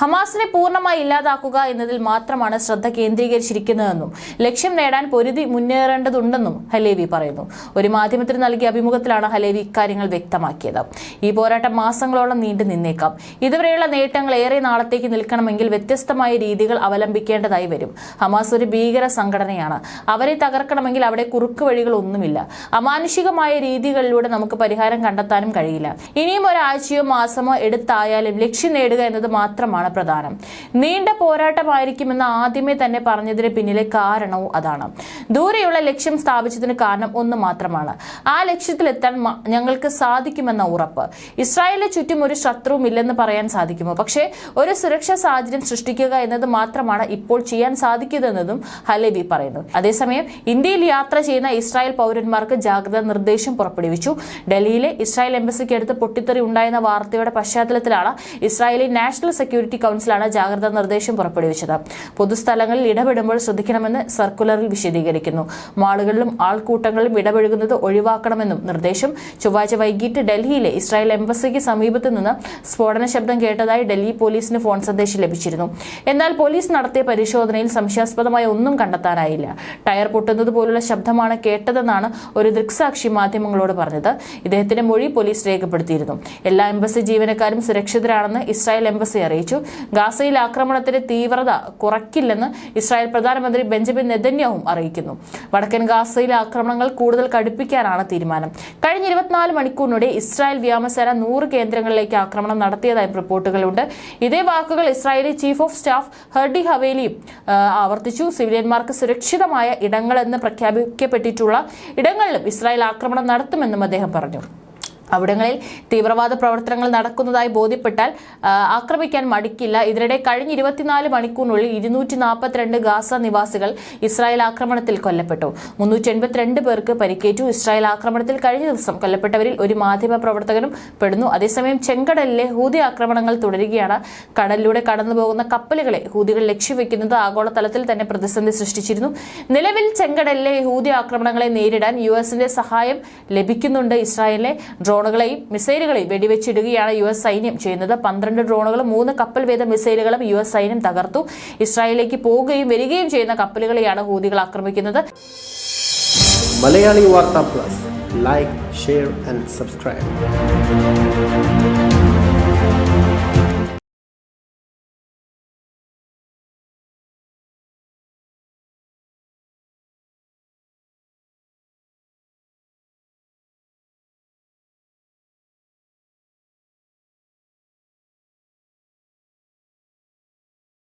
ഹമാസിനെ പൂർണമായി ഇല്ലാതാക്കുക എന്നതിൽ മാത്രമാണ് ശ്രദ്ധ കേന്ദ്രീകരിച്ചിരിക്കുന്നതെന്നും ലക്ഷ്യം നേടാൻ പൊരുതി മുന്നേറേണ്ടതുണ്ടെന്നും ഹലേവി പറയുന്നു. ഒരു മാധ്യമത്തിന് നൽകിയ അഭിമുഖത്തിലാണ് ഹലേവി ഇക്കാര്യങ്ങൾ വ്യക്തമാക്കിയത്. ഈ പോരാട്ടം മാസങ്ങളോളം നീണ്ടു നിന്നേക്കാം. ഇതുവരെയുള്ള നേട്ടങ്ങൾ ഏറെ നാളത്തേക്ക് നിൽക്കണമെങ്കിൽ വ്യത്യസ്തമായ രീതികൾ അവലംബിക്കേണ്ടതായി വരും. ഹമാസ് ഒരു ഭീകര സംഘടനയാണ്. അവരെ തകർക്കണമെങ്കിൽ അവിടെ കുറുക്ക് വഴികളൊന്നുമില്ല. അമാനുഷികമായ രീതികളിലൂടെ നമുക്ക് പരിഹാരം കണ്ടെത്താനും കഴിയില്ല. ഇനിയും ഒരാഴ്ചയോ മാസമോ എടുത്തായാലും ലക്ഷ്യം നേടുക എന്നത് മാത്രമാണ് പ്രധാനം. നീണ്ട പോരാട്ടമായിരിക്കുമെന്ന് ആദ്യമേ തന്നെ പറഞ്ഞതിന് പിന്നിലെ കാരണവും അതാണ്. ദൂരെയുള്ള ലക്ഷ്യം സ്ഥാപിച്ചതിന് കാരണം ഒന്ന് മാത്രമാണ്. ആ ലക്ഷ്യത്തിലെത്താൻ ഞങ്ങൾക്ക് സാധിക്കുമെന്ന ഉറപ്പ്. ഇസ്രായേലിന് ചുറ്റും ഒരു ശത്രുവും ഇല്ലെന്ന് പറയാൻ സാധിക്കുമോ? പക്ഷേ ഒരു സുരക്ഷാ സാഹചര്യം സൃഷ്ടിക്കുക എന്നത് മാത്രമാണ് ഇപ്പോൾ ചെയ്യാൻ സാധിക്കുന്നതെന്നതും ഹലേബി പറയുന്നു. അതേസമയം ഇന്ത്യയിൽ യാത്ര ചെയ്യുന്ന ഇസ്രായേൽ പൗരന്മാർക്ക് ജാഗ്രതാ നിർദ്ദേശം പുറപ്പെടുവിച്ചു. ഡൽഹിയിലെ ഇസ്രായേൽ എംബസിക്ക് അടുത്ത് പൊട്ടിത്തെറി ഉണ്ടായെന്ന വാർത്തയുടെ പശ്ചാത്തലത്തിലാണ് ഇസ്രായേലി നാഷണൽ സെക്യൂരിറ്റി കൗൺസിലാണ് ജാഗ്രതാ നിർദ്ദേശം പുറപ്പെടുവിച്ചത്. പൊതുസ്ഥലങ്ങളിൽ ഇടപെടുമ്പോൾ ശ്രദ്ധിക്കണമെന്ന് സർക്കുലറിൽ വിശദീകരിക്കുന്നു. മാളുകളിലും ആൾക്കൂട്ടങ്ങളിലും ഇടപഴകുന്നത് ഒഴിവാക്കണമെന്നും നിർദ്ദേശം. ചൊവ്വാഴ്ച വൈകിട്ട് ഡൽഹിയിലെ ഇസ്രായേൽ എംബസിക്ക് സമീപത്ത് നിന്ന് സ്ഫോടന ശബ്ദം കേട്ടതായി ഡൽഹി പോലീസിന് ഫോൺ സന്ദേശം ലഭിച്ചിരുന്നു. എന്നാൽ പോലീസ് നടത്തിയ പരിശോധനയിൽ സംശയാസ്പദമായ ഒന്നും കണ്ടെത്താനായില്ല. ടയർ പൊട്ടുന്നത് പോലുള്ള ശബ്ദമാണ് കേട്ടതെന്നാണ് ഒരു ദൃക്സാക്ഷി മാധ്യമങ്ങളോട് പറഞ്ഞത്. ഇദ്ദേഹത്തിന്റെ മൊഴി പോലീസ് രേഖപ്പെടുത്തിയിരുന്നു. എല്ലാ എംബസി ജീവനക്കാരും സുരക്ഷിതരാണെന്ന് ഇസ്രായേൽ എംബസി അറിയിച്ചു. ഗാസയിൽ ആക്രമണത്തിന്റെ തീവ്രത കുറയ്ക്കില്ലെന്ന് ഇസ്രായേൽ പ്രധാനമന്ത്രി ബെഞ്ചമിൻ നെതന്യാഹും അറിയിക്കുന്നു. വടക്കൻ ഗാസയിലെ ആക്രമണങ്ങൾ കൂടുതൽ കടുപ്പിക്കാനാണ് തീരുമാനം. കഴിഞ്ഞ ഇരുപത്തിനാല് മണിക്കൂറിനിടെ ഇസ്രായേൽ വ്യോമസേന നൂറ് കേന്ദ്രങ്ങളിലേക്ക് ആക്രമണം നടത്തിയതായും റിപ്പോർട്ടുകളുണ്ട്. ഇതേ വാക്കുകൾ Israeli chief of staff Herzi ഹവേലിയും ആവർത്തിച്ചു. സിവിലിയന്മാർക്ക് സുരക്ഷിതമായ ഇടങ്ങളെന്ന് പ്രഖ്യാപിക്കപ്പെട്ടിട്ടുള്ള ഇടങ്ങളിലും ഇസ്രായേൽ ആക്രമണം നടത്തുമെന്നും അദ്ദേഹം പറഞ്ഞു. അവിടങ്ങളിൽ തീവ്രവാദ പ്രവർത്തനങ്ങൾ നടക്കുന്നതായി ബോധ്യപ്പെട്ടാൽ ആക്രമിക്കാൻ മടിക്കില്ല. ഇതിനിടെ കഴിഞ്ഞ ഇരുപത്തിനാല് മണിക്കൂറിനുള്ളിൽ ഇരുന്നൂറ്റി നാൽപ്പത്തിരണ്ട് ഗാസ നിവാസികൾ ഇസ്രായേൽ ആക്രമണത്തിൽ കൊല്ലപ്പെട്ടു. മുന്നൂറ്റി എൺപത്തിരണ്ട് പേർക്ക് പരിക്കേറ്റു. ഇസ്രായേൽ ആക്രമണത്തിൽ കഴിഞ്ഞ ദിവസം കൊല്ലപ്പെട്ടവരിൽ ഒരു മാധ്യമ പ്രവർത്തകനും പെടുന്നു. അതേസമയം ചെങ്കടലിലെ ഹൂതി ആക്രമണങ്ങൾ തുടരുകയാണ്. കടലിലൂടെ കടന്നുപോകുന്ന കപ്പലുകളെ ഹൂതികൾ ലക്ഷ്യവെക്കുന്നത് ആഗോളതലത്തിൽ തന്നെ പ്രതിസന്ധി സൃഷ്ടിച്ചിരുന്നു. നിലവിൽ ചെങ്കടലിലെ ഹൂതി ആക്രമണങ്ങളെ നേരിടാൻ യു എസിന്റെ സഹായം ലഭിക്കുന്നുണ്ട്. ഇസ്രായേലിലെ ഡ്രോണുകളെയും മിസൈലുകളെയും വെടിവെച്ചിടുകയാണ് യു എസ് സൈന്യം ചെയ്യുന്നത്. പന്ത്രണ്ട് ഡ്രോണുകളും മൂന്ന് കപ്പൽ വേദ മിസൈലുകളും യു എസ് സൈന്യം തകർത്തു. ഇസ്രായേലിലേക്ക് പോവുകയും വരികയും ചെയ്യുന്ന കപ്പലുകളെയാണ് ഹൂതികൾ ആക്രമിക്കുന്നത്. മലയാളി വാർത്താ plus. Like share and subscribe